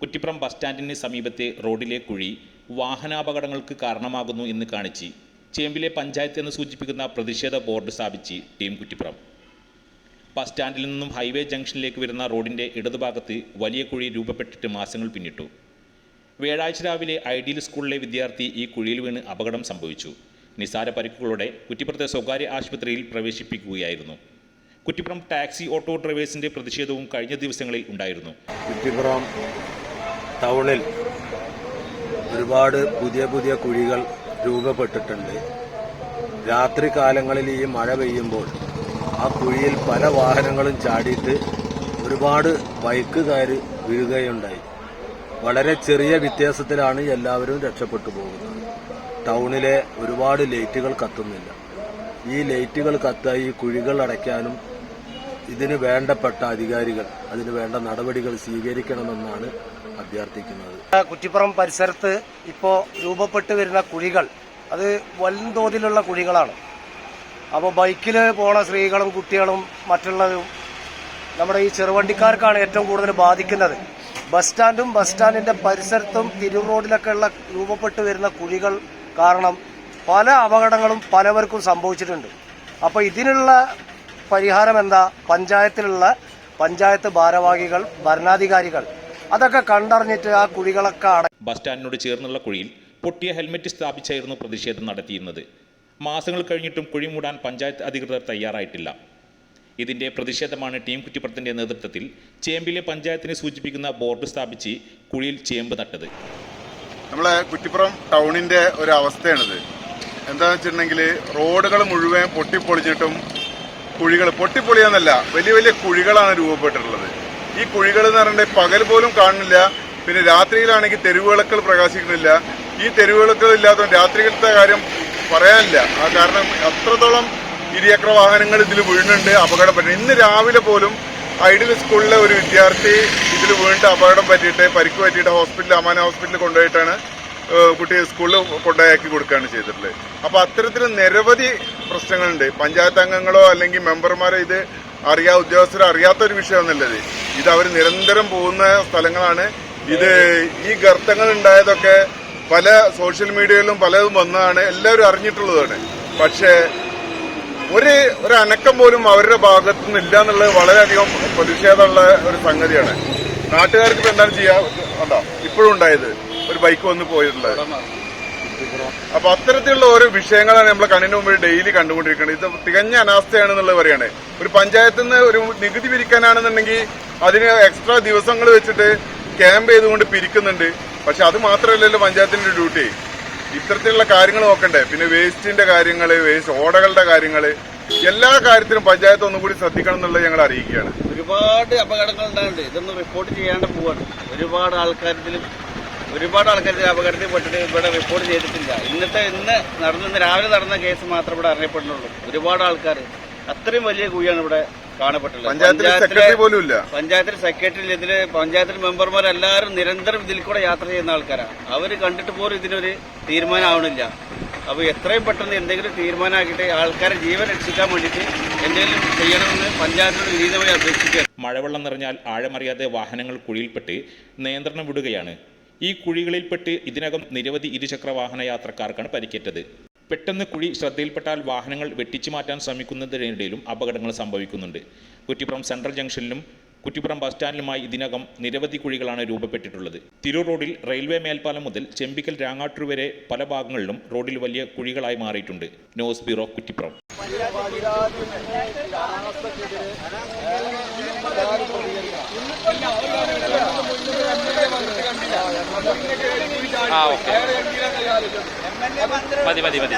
Kuttippuram bus സ്റ്റാൻഡിന് സമീപത്തെ റോഡിലെ കുഴി വാഹനാപകടങ്ങൾക്ക് കാരണമാകുന്നു എന്ന് കാണിച്ച് ചേമ്പിലെ പഞ്ചായത്ത് എന്ന് സൂചിപ്പിക്കുന്ന പ്രതിഷേധ ബോർഡ് സ്ഥാപിച്ച് ടീം കുറ്റിപ്പുറം. ബസ് സ്റ്റാൻഡിൽ നിന്നും ഹൈവേ ജംഗ്ഷനിലേക്ക് വരുന്ന റോഡിന്റെ ഇടതുഭാഗത്ത് വലിയ കുഴി രൂപപ്പെട്ടിട്ട് മാസങ്ങൾ പിന്നിട്ടു. വ്യാഴാഴ്ച രാവിലെ ഐഡിയൽ സ്കൂളിലെ വിദ്യാർത്ഥി ഈ കുഴിയിൽ വീണ് അപകടം സംഭവിച്ചു. നിസാര പരിക്കുകളോടെ കുറ്റിപ്പുറത്തെ സ്വകാര്യ ആശുപത്രിയിൽ പ്രവേശിപ്പിക്കുകയായിരുന്നു. കുറ്റിപ്പുറം ടാക്സി ഓട്ടോ ഡ്രൈവേഴ്സിന്റെ പ്രതിഷേധവും കഴിഞ്ഞ ദിവസങ്ങളിൽ ഉണ്ടായിരുന്നു. കുറ്റിപ്പുറം ടൗണിൽ ഒരുപാട് പുതിയ പുതിയ കുഴികൾ രൂപപ്പെട്ടിട്ടുണ്ട്. രാത്രി കാലങ്ങളിൽ ഈ മഴ പെയ്യുമ്പോൾ ആ കുഴിയിൽ പല വാഹനങ്ങളും ചാടിയിട്ട് ഒരുപാട് ബൈക്കുകാർ വീഴുകയുണ്ടായി. വളരെ ചെറിയ വ്യത്യാസത്തിലാണ് എല്ലാവരും രക്ഷപ്പെട്ടു പോകുന്നത്. ടൗണിലെ ഒരുപാട് ലൈറ്റുകൾ കത്തുന്നില്ല. ഈ ലൈറ്റുകൾ കത്തായി കുഴികൾ അടയ്ക്കാനും ഇതിന് വേണ്ടപ്പെട്ട അധികാരികൾ അതിന് വേണ്ട നടപടികൾ സ്വീകരിക്കണമെന്നാണ് അഭ്യർത്ഥിക്കുന്നത്. കുറ്റിപ്പുറം പരിസരത്ത് ഇപ്പോൾ രൂപപ്പെട്ട് വരുന്ന കുഴികൾ അത് വൻതോതിലുള്ള കുഴികളാണ്. അപ്പോൾ ബൈക്കിൽ പോണ സ്ത്രീകളും കുട്ടികളും മറ്റുള്ളതും നമ്മുടെ ഈ ചെറുവണ്ടിക്കാർക്കാണ് ഏറ്റവും കൂടുതൽ ബാധിക്കുന്നത്. ബസ് സ്റ്റാൻഡും ബസ് സ്റ്റാൻഡിന്റെ പരിസരത്തും തിരൂർ റോഡിലൊക്കെ ഉള്ള രൂപപ്പെട്ട് വരുന്ന കുഴികൾ കാരണം പല അപകടങ്ങളും പലവർക്കും സംഭവിച്ചിട്ടുണ്ട്. അപ്പോൾ ഇതിനുള്ള പരിഹാരം എന്താ പഞ്ചായത്തിലുള്ള പഞ്ചായത്ത് ഭാരവാഹികൾ ഭരണാധികാരികൾ. അതൊക്കെ കണ്ടറിഞ്ഞിട്ട് ആ കുഴികളൊക്കെ അട ബസ് സ്റ്റാൻഡിനോട് ചേർന്നുള്ള കുഴിയിൽ പൊട്ടിയ ഹെൽമെറ്റ് സ്ഥാപിച്ചായിരുന്നു പ്രതിഷേധം നടത്തിയിരുന്നത്. മാസങ്ങൾ കഴിഞ്ഞിട്ടും കുഴി മൂടാൻ പഞ്ചായത്ത് അധികൃതർ തയ്യാറായിട്ടില്ല. ഇതിന്റെ പ്രതിഷേധമാണ് ടീം കുറ്റിപ്പുറത്തിന്റെ നേതൃത്വത്തിൽ ചേമ്പിലെ പഞ്ചായത്തിനെ സൂചിപ്പിക്കുന്ന ബോർഡ് സ്ഥാപിച്ച് കുഴിയിൽ ചേമ്പ് നട്ടത്. നമ്മളെ കുറ്റിപ്പുറം ടൗണിന്റെ ഒരു അവസ്ഥയാണിത്. എന്താണെന്ന് വെച്ചിട്ടുണ്ടെങ്കിൽ റോഡുകൾ മുഴുവൻ പൊട്ടിപ്പൊളിഞ്ഞിട്ടും കുഴികൾ പൊട്ടിപ്പൊളിയാന്നല്ല വലിയ വലിയ കുഴികളാണ് രൂപപ്പെട്ടിട്ടുള്ളത്. ഈ കുഴികൾ എന്ന് പറഞ്ഞിട്ടുണ്ടെങ്കിൽ പകൽ പോലും കാണുന്നില്ല പിന്നെ രാത്രിയിലാണെങ്കിൽ തെരുവിളക്കൾ പ്രകാശിക്കുന്നില്ല. ഈ തെരുവിളക്കൾ ഇല്ലാത്തതുകൊണ്ട് രാത്രികളത്തെ കാര്യം പറയാനില്ല. ആ കാരണം അത്രത്തോളം ഇരുചക്ര വാഹനങ്ങൾ ഇതിൽ വീഴുന്നുണ്ട് അപകടപ്പെട്ടു ഇന്ന് രാവിലെ പോലും ഐഡിയൽ സ്കൂളിലെ ഒരു വിദ്യാർത്ഥി ഇതിൽ വീണിട്ട് അപകടം പറ്റിയിട്ട് പരിക്ക് പറ്റിയിട്ട് ഹോസ്പിറ്റലിൽ അമാന ഹോസ്പിറ്റലിൽ കൊണ്ടുപോയിട്ടാണ് കുട്ടിയെ കുട്ടി സ്കൂളിൽ കൊണ്ടുപോയാക്കി കൊടുക്കുകയാണ് ചെയ്തിട്ടുള്ളത്. അപ്പോൾ അത്തരത്തിൽ നിരവധി പ്രശ്നങ്ങളുണ്ട്. പഞ്ചായത്ത് അംഗങ്ങളോ അല്ലെങ്കിൽ മെമ്പർമാരോ ഇത് അറിയാ ഉദ്യോഗസ്ഥരോ അറിയാത്ത ഒരു വിഷയമൊന്നുമല്ലത് ഇത്. അവർ നിരന്തരം പോകുന്ന സ്ഥലങ്ങളാണ്. ഇത് ഈ ഗർത്തങ്ങൾ ഉണ്ടായതൊക്കെ പല സോഷ്യൽ മീഡിയയിലും പലതും വന്നതാണ്. എല്ലാവരും അറിഞ്ഞിട്ടുള്ളതാണ്. പക്ഷേ ഒരു ഒരു അനക്കം പോലും അവരുടെ ഭാഗത്തു നിന്നില്ല എന്നുള്ളത് വളരെയധികം പ്രതിഷേധമുള്ള ഒരു സംഗതിയാണ്. നാട്ടുകാർക്ക് എന്താണ് ചെയ്യാ ഇപ്പോഴും ഉണ്ടായത് ഒരു ബൈക്ക് വന്ന് പോയിട്ടുള്ളത്. അപ്പൊ അത്തരത്തിലുള്ള ഓരോ വിഷയങ്ങളാണ് നമ്മൾ കണ്ണിന് മുമ്പിൽ ഡെയിലി കണ്ടുകൊണ്ടിരിക്കുന്നത്. ഇത് തികഞ്ഞ അനാസ്ഥയാണ് എന്നുള്ളത് പറയണേ. ഒരു പഞ്ചായത്തിൽ നിന്ന് ഒരു നികുതി പിരിക്കാനാണെന്നുണ്ടെങ്കിൽ അതിന് എക്സ്ട്രാ ദിവസങ്ങൾ വെച്ചിട്ട് ക്യാമ്പ് ചെയ്തുകൊണ്ട് പിരിക്കുന്നുണ്ട്. പക്ഷെ അത് മാത്രമല്ലല്ലോ പഞ്ചായത്തിന്റെ ഡ്യൂട്ടി ഇത്തരത്തിലുള്ള കാര്യങ്ങൾ നോക്കണ്ടേ. പിന്നെ വേസ്റ്റിന്റെ കാര്യങ്ങൾ വേസ്റ്റ് ഓടകളുടെ കാര്യങ്ങൾ എല്ലാ കാര്യത്തിലും പഞ്ചായത്ത് ഒന്നും കൂടി ശ്രദ്ധിക്കണം എന്നുള്ളത് ഞങ്ങൾ അറിയിക്കുകയാണ്. ഒരുപാട് അപകടങ്ങൾ ഉണ്ടാകുന്നുണ്ട് ഇതൊന്നും റിപ്പോർട്ട് ചെയ്യാണ്ട് പോവാണ്. ഒരുപാട് ആൾക്കാർ ഇതിൽ ഒരുപാട് ആൾക്കാർ അപകടത്തിൽ പെട്ടിട്ട് ഇവിടെ റിപ്പോർട്ട് ചെയ്തിട്ടില്ല. ഇന്നത്തെ ഇന്ന് നടന്ന ഇന്ന് രാവിലെ നടന്ന കേസ് മാത്രം ഇവിടെ അറിയപ്പെടുന്നുള്ളൂ. ഒരുപാട് ആൾക്കാർ അത്രയും വലിയ കുഴിയാണ് ഇവിടെ കാണപ്പെട്ടുള്ളത്. പഞ്ചായത്തിൽ സെക്രട്ടറി പോലും ഇല്ല പഞ്ചായത്തിൽ സെക്രട്ടറി ഇതിൽ പഞ്ചായത്തിൽ മെമ്പർമാരെല്ലാവരും നിരന്തരം ഇതിൽ കൂടെ യാത്ര ചെയ്യുന്ന ആൾക്കാരാണ് അവർ കണ്ടിട്ട് പോലും ഇതിനൊരു തീരുമാനമാവണില്ല. അപ്പോൾ എത്രയും പെട്ടെന്ന് എന്തെങ്കിലും തീരുമാനമാക്കിയിട്ട് ആൾക്കാരെ ജീവൻ രക്ഷിക്കാൻ വേണ്ടിയിട്ട് എന്തെങ്കിലും ചെയ്യണമെന്ന് പഞ്ചായത്തിനോട് വിനീതമായി അപേക്ഷിക്കുക മഴവെള്ളം നിറഞ്ഞാൽ ആഴമറിയാതെ വാഹനങ്ങൾ കുഴിയിൽപ്പെട്ട് നിയന്ത്രണം വിടുകയാണ് ഈ കുഴികളിൽപ്പെട്ട് ഇതിനകം നിരവധി ഇരുചക്ര വാഹന യാത്രക്കാർക്കാണ് പരിക്കേറ്റത്. പെട്ടെന്ന് കുഴി ശ്രദ്ധയിൽപ്പെട്ടാൽ വാഹനങ്ങൾ വെട്ടിച്ചു മാറ്റാൻ ശ്രമിക്കുന്നതിനിടയിലും അപകടങ്ങൾ സംഭവിക്കുന്നുണ്ട്. കുറ്റിപ്പുറം സെൻട്രൽ ജംഗ്ഷനിലും കുറ്റിപ്പുറം ബസ് സ്റ്റാൻഡിലുമായി ഇതിനകം നിരവധി കുഴികളാണ് രൂപപ്പെട്ടിട്ടുള്ളത്. തിരൂർ റോഡിൽ റെയിൽവേ മേൽപ്പാലം മുതൽ ചെമ്പിക്കൽ രാങ്ങാട്ടൂർ വരെ പല ഭാഗങ്ങളിലും റോഡിൽ വലിയ കുഴികളായി മാറിയിട്ടുണ്ട്. News bureau Kuttippuram. ആ ഓക്കെ. മതി മതി മതി.